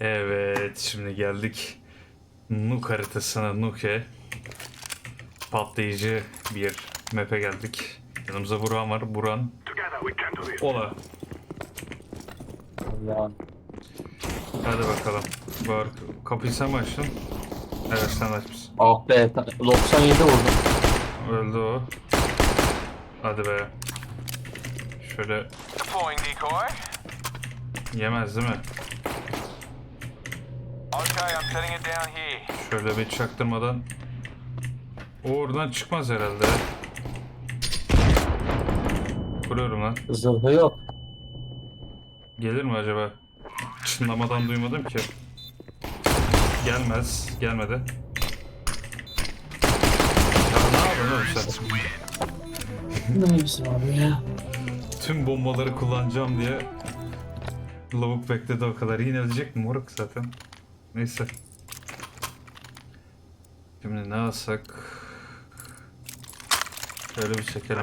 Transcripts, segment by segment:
Evet, şimdi geldik Nuk haritasına Nuke. Patlayıcı bir map'e geldik. Yanımızda Buran var. Buran. Ola. Ya. Hadi bakalım. Var. Kapıyı sen mi açtın? Evet sen açmışsın. Ah be 97 vurdum. Öldü o. Hadi be. Şöyle yemez değil mi? Okay, I'm setting it down here. Şöyle bir çaktırmadan. O oradan çıkmaz herhalde. Kuruyorum lan. Zırhı yok. Gelir mi acaba? Çınlamadan duymadım ki. Gelmez. Gelmedi. Ya ne yapıyorsun oğlum sen? Ne ilgisi var ya? Tüm bombaları kullanacağım diye lavuk bekledi o kadar. Yine ölecek mi moruk zaten. Neyse. Şimdi ne alsak? Şöyle bir çekelim.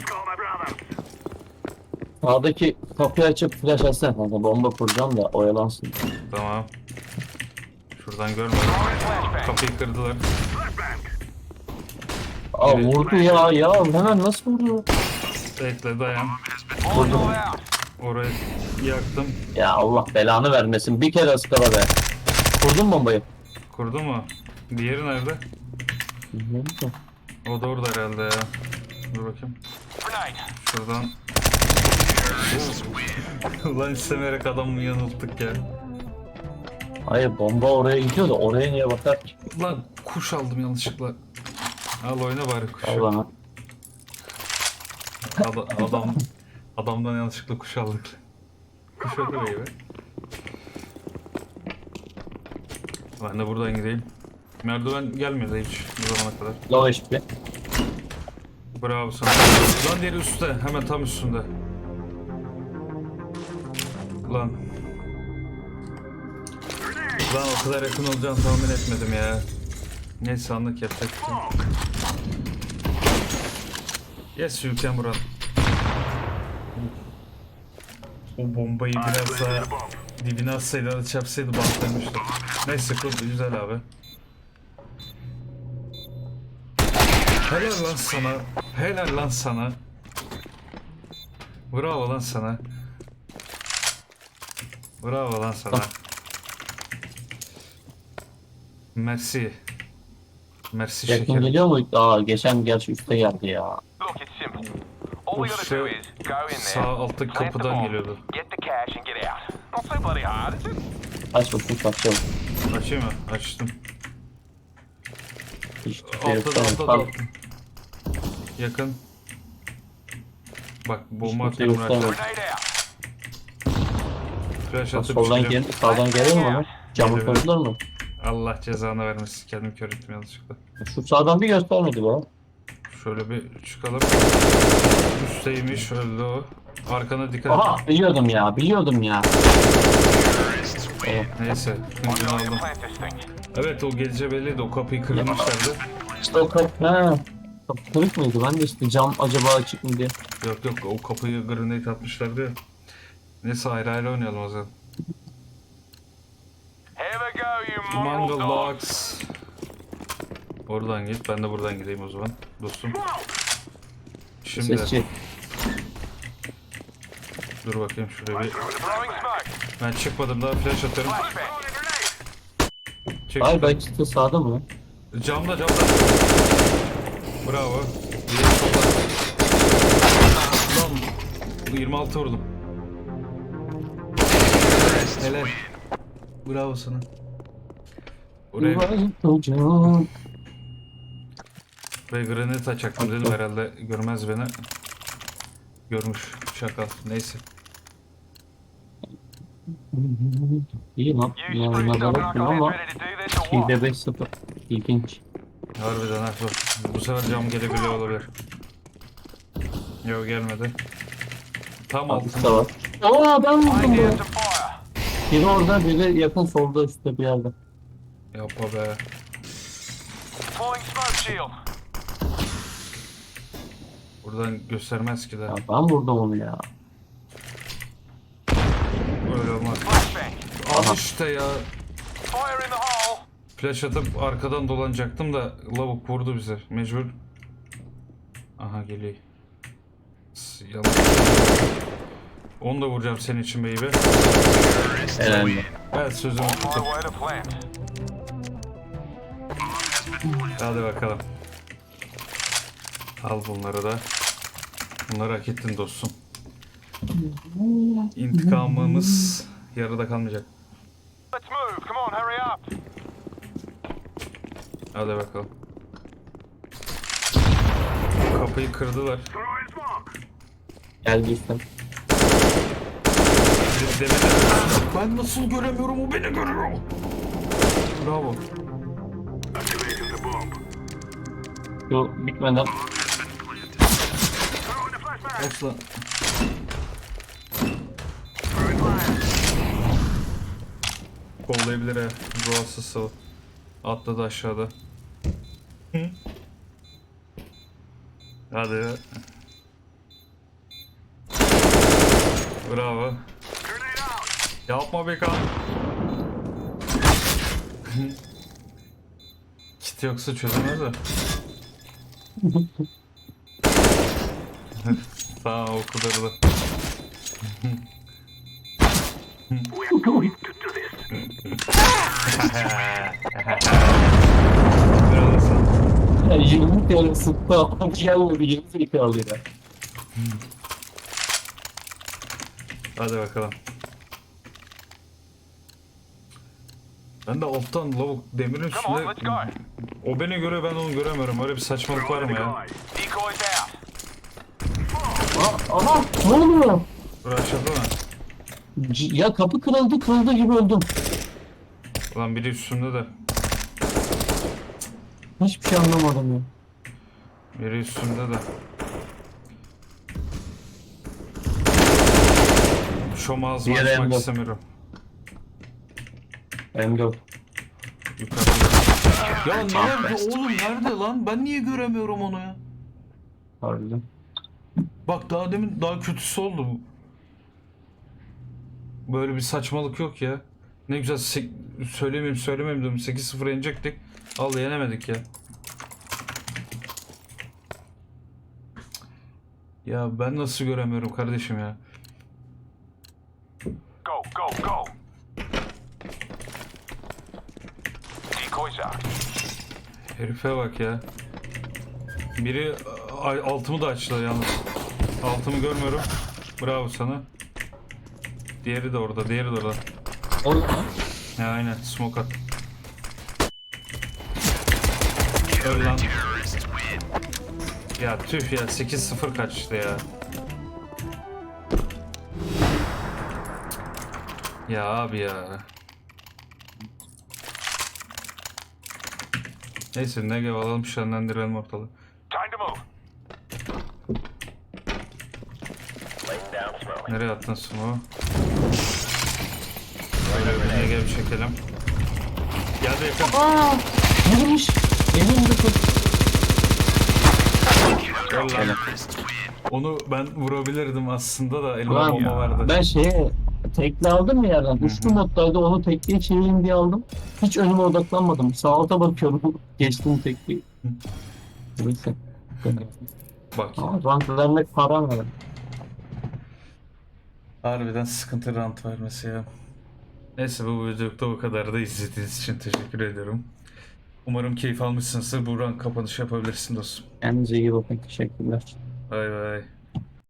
Sağdaki kapıyı açıp flash atsana kanka bomba kuracağım da oyalansın. Tamam. Şuradan görmedim. Kapıyı kırdılar. Aa Evet. vurdu ya ya hemen nasıl vurdu? Bekle dayan. Out. Orayı yaktım. Ya Allah belanı vermesin bir kere ıskala be. Kurdun bombayı. Kurdu mu? Diğeri nerede? Bilmiyorum ki. O da orada herhalde ya. Dur bakayım. Şuradan. Ulan istemeyerek adamı yanılttık ya. Hayır bomba oraya gidiyor da oraya niye bakar ki? Lan kuş aldım yanlışlıkla. Al oyna bari kuşu. Allah'ım. Ada- adam adamdan yanlışlıkla kuş aldık. Kuş öldü be. Ben de buradan gideyim. Merdiven gelmedi hiç bu zamana kadar. Low HP. Bravo sana. Lan diğeri üstte. Hemen tam üstünde. Lan. Lan o kadar yakın olacağını tahmin etmedim ya. Neyse anlık yapacak. Yes you can run. O bombayı biraz daha dibine atsaydı da çarpsaydı bantlamıştı. Neyse kurdu güzel abi. Helal lan sana. Helal lan sana. Bravo lan sana. Bravo lan sana. Merci. Merci Yakın şekerim. geliyor mu? Aa geçen gerçi üstte geldi ya. Look, it's simple. All we O gotta şey do is go in sağ alttaki plant the kapıdan bomb, geliyordu. get the cash and get bloody hard, is it? Aç bakayım kaçalım. Açayım mı? Açtım. Hiçbir şey yok. Altta da altta da. Tamam. altta. Yakın. Bak bomba Hiçbir şey atıyorum yok, tamam. Grenade out. Flash Bak, atıp Soldan gel, sağdan gelir mi onu? Camı koydular mı? Allah cezanı vermesin. Kendim kör ettim yanlışlıkla. Şu sağdan bir göstermedi bu. Şöyle bir çıkalım. Üstteymiş öldü o. Arkana dikkat et. Aha biliyordum ya biliyordum ya. Oh, Neyse. Hıncını aldım. Evet o geleceği belliydi. O kapıyı kırmışlardı. işte o kapı, ha. Kapı kırık mıydı? Ben de işte cam acaba açık mı diye. Yok yok o kapıyı grenade atmışlardı ya. Neyse ayrı ayrı oynayalım o zaman. Mangal. Logs. Oradan git. Ben de buradan gideyim o zaman. Dostum. Şimdi Sesçi. Dur bakayım şuraya bir. Ben çıkmadım daha flash. Flashbang. Çek. Hayır ben çıktı sağda mı? Camda camda. Bravo. Lan 26 vurdum. Helal. Bravo sana. Buraya granit açacaktım dedim herhalde görmez beni. Görmüş şakal. Neyse. İyi lan. Ya, Bunlardan knuckleheads ama ready to do this or what? Hilde 5-0. İlginç. Harbiden ha zor. Bu sefer cam gelebiliyor olabilir. Yok gelmedi. Tam Altta altında. var. Aa ben vurdum fire. Biri orada biri yakın solda üstte bir yerde. Yapma be. Buradan göstermez ki de. Ya ben vurdum onu ya. Al işte ya. Fire in the hole. Flash atıp arkadan dolanacaktım da lavuk vurdu bize. Mecbur. Aha geliyor. Yalan. Onu da vuracağım senin için baby. Elendi. Evet sözümü tuttum. Hadi bakalım. Al bunları da. Bunları hak ettin dostum. İntikamımız yarıda kalmayacak. Let's move. Come on, hurry up. Hadi bakalım. Kapıyı kırdılar. Geldiysen. Biri demedi. Ben nasıl göremiyorum o beni görüyor. Bravo. Şu bitmeden Asla. Kollayabilir ha. Ruhsız. Atladı aşağıda. Hadi. Bravo. Yapma be kan. Kit yoksa çözemez de. tamam o kadar da. Biraz da sen. ya 20 tane sıktı ama gelmedi 20 tane alıyor. ya. Hadi bakalım. Ben de alttan lavuk demirin Come on, let's üstünde... go. O beni görüyor ben onu göremiyorum. Öyle bir saçmalık var mı ya? Decoys out. Aha ne oluyor? Uğraşıldı mı? C- Ya kapı kırıldı kırıldı gibi öldüm. Ulan biri üstümde de. Hiçbir şey anlamadım ya. Biri üstümde de. Şom ağzımı Diğeri açmak M4. istemiyorum. M4. Yukarıda. Ya nerede oğlum nerede lan? Ben niye göremiyorum onu ya? Harbiden. Bak daha demin daha kötüsü oldu bu. Böyle bir saçmalık yok ya. Ne güzel söylemeyeyim söylemeyeyim dedim 8-0 yenecektik. Al yenemedik ya. Ya ben nasıl göremiyorum kardeşim ya. Go, go, go. Decoys out. Herife bak ya. Biri altımı da açtı yalnız. Altımı görmüyorum. Bravo sana. Diğeri de orada, diğeri de orada. Orada. Ya aynen smoke at. Öl lan. Ya tüh ya 8-0 kaçtı ya. Ya abi ya. Neyse ne alalım şenlendirelim ortalığı. Nereye attın smoke'u? Böyle bir negev çekelim. Gel de yakın. Aa! Girmiş. Elimde tut. Gel lan. Onu ben vurabilirdim aslında da elime Ulan bomba vardı. ben şeye tekli aldım ya yerden. Uçlu moddaydı onu tekliye çevireyim diye aldım. Hiç önüme odaklanmadım. Sağ alta bakıyorum. Geçtim tekliyi. Neyse. Bak Ama rank vermek param var. harbiden sıkıntı rant vermesi ya. Neyse bu videoda bu kadar da izlediğiniz için teşekkür ediyorum. Umarım keyif almışsınızdır. Bu rank kapanışı yapabilirsin dostum. Kendinize iyi bakın. Teşekkürler. Bay bay.